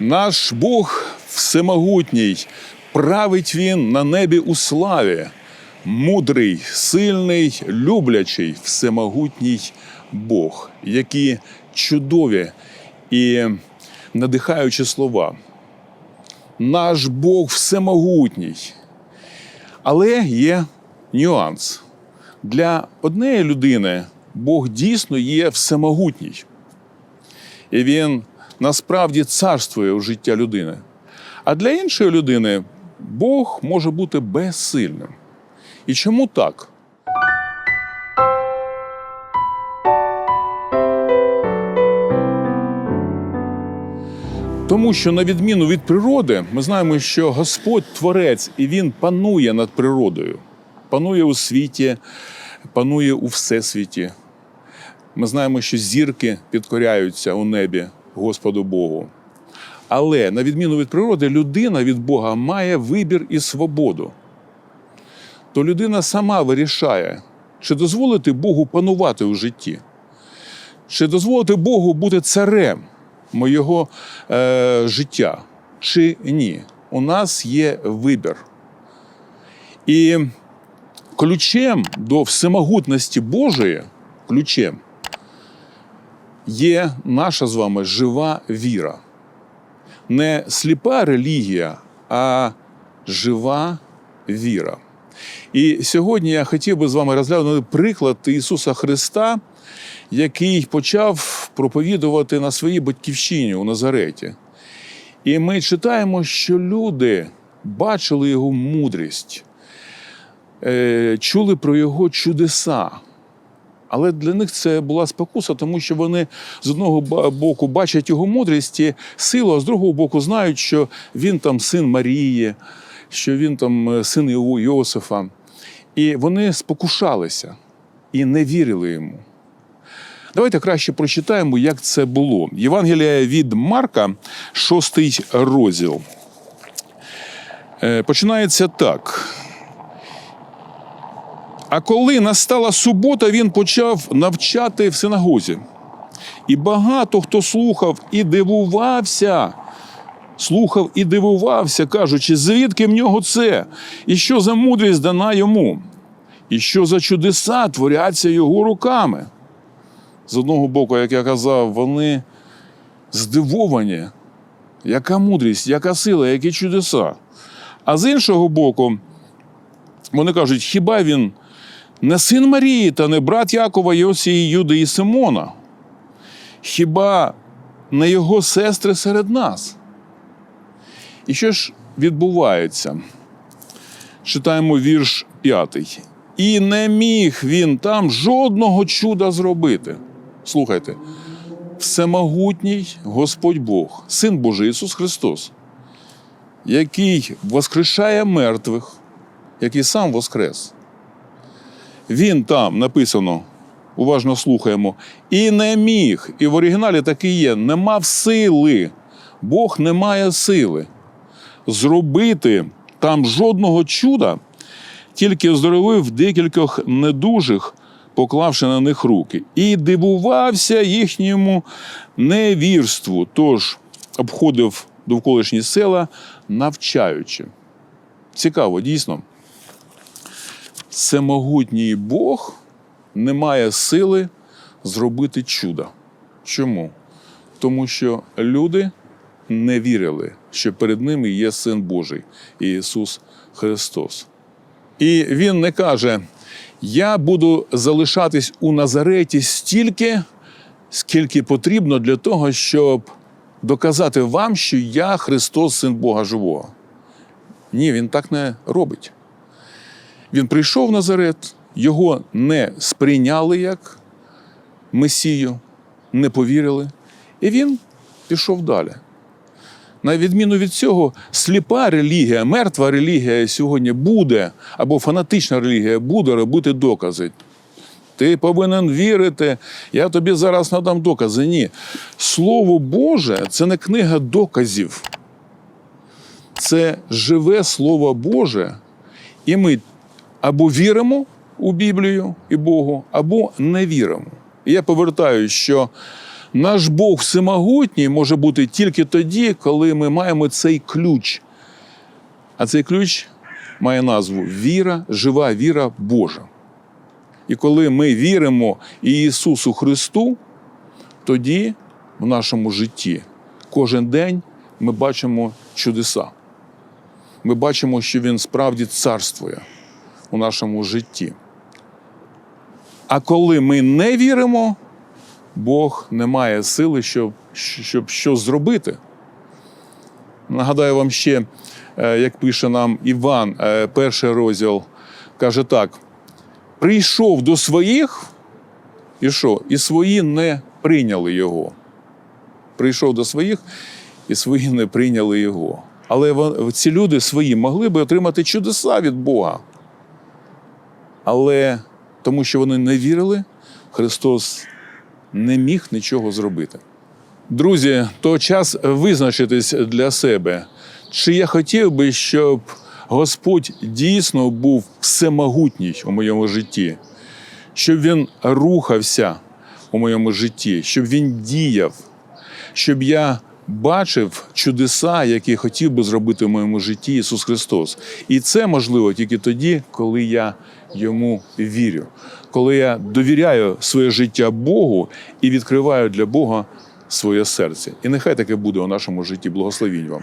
Наш Бог всемогутній, править Він на небі у славі, мудрий, сильний, люблячий, всемогутній Бог, які чудові і надихаючі слова. Наш Бог всемогутній. Але є нюанс. Для однієї людини Бог дійсно є всемогутній. І він насправді царствує у життя людини. А для іншої людини Бог може бути безсильним. І чому так? Тому що, на відміну від природи, ми знаємо, що Господь творець і Він панує над природою, панує у світі, панує у всесвіті. Ми знаємо, що зірки підкоряються у небі Господу Богу. Але на відміну від природи, людина від Бога має вибір і свободу. То людина сама вирішає, чи дозволити Богу панувати у житті, чи дозволити Богу бути царем моєго е, життя, чи ні. У нас є вибір. І ключем до всемогутності Божої, ключем є наша з вами жива віра. Не сліпа релігія, а жива віра. І сьогодні я хотів би з вами розглянути приклад Ісуса Христа, який почав проповідувати на своїй батьківщині у Назареті. І ми читаємо, що люди бачили його мудрість, е, чули про його чудеса. Але для них це була спокуса, тому що вони з одного боку бачать його мудрість і силу, а з другого боку знають, що він там син Марії, що він там е, син Йосифа. І вони спокушалися і не вірили йому. Давайте краще прочитаємо, як це було. Євангелія від Марка, шостий розділ. Е, Починається так. А коли настала субота, він почав навчати в синагозі. І багато хто слухав і дивувався. Слухав і дивувався, кажучи, звідки в нього це, і що за мудрість дана йому, і що за чудеса творяться його руками. З одного боку, як я казав, вони здивовані, яка мудрість, яка сила, які чудеса. А з іншого боку, вони кажуть, хіба він не син Марії та не брат Якова, Йосії, Юди і Симона? Хіба не його сестри серед нас? І що ж відбувається? Читаємо вірш п'ятий. І не міг він там жодного чуда зробити. Слухайте, всемогутній Господь Бог, Син Божий Ісус Христос, який воскрешає мертвих, який сам воскрес. Він там написано, уважно слухаємо, і не міг. І в оригіналі так і є: не мав сили. Бог не має сили зробити там жодного чуда, тільки оздоровив декількох недужих, поклавши на них руки, і дивувався їхньому невірству, тож обходив довколишні села, навчаючи. Цікаво, дійсно. Всемогутній Бог не має сили зробити чудо. Чому? Тому що люди не вірили, що перед ними є Син Божий Ісус Христос. І Він не каже: Я буду залишатись у Назареті стільки, скільки потрібно для того, щоб доказати вам, що я Христос, Син Бога Живого. Ні, він так не робить. Він прийшов в Назарет, його не сприйняли як Месію, не повірили, і він пішов далі. На відміну від цього, сліпа релігія, мертва релігія сьогодні буде, або фанатична релігія буде робити докази. Ти повинен вірити, я тобі зараз надам докази. Ні. Слово Боже це не книга доказів. Це живе Слово Боже, і ми або віримо у Біблію і Богу, або не віримо. І я повертаю, що Наш Бог всемогутній може бути тільки тоді, коли ми маємо цей ключ. А цей ключ має назву віра, жива віра Божа. І коли ми віримо Ісусу Христу, тоді в нашому житті кожен день ми бачимо чудеса. Ми бачимо, що Він справді царствує у нашому житті. А коли ми не віримо, Бог не має сили, щоб, щоб щось зробити. Нагадаю вам ще, е, як пише нам Іван, е, перший розділ, каже так: прийшов до своїх, і що? І свої не прийняли його. Прийшов до своїх, і свої не прийняли його. Але ці люди свої могли би отримати чудеса від Бога. Але тому, що вони не вірили, Христос не міг нічого зробити. Друзі, то час визначитись для себе, чи я хотів би, щоб Господь дійсно був всемогутній у моєму житті, щоб він рухався у моєму житті, щоб він діяв, щоб я бачив чудеса, які хотів би зробити в моєму житті Ісус Христос. І це можливо тільки тоді, коли я йому вірю, коли я довіряю своє життя Богу і відкриваю для Бога своє серце. І нехай таке буде у нашому житті. Благословінь вам.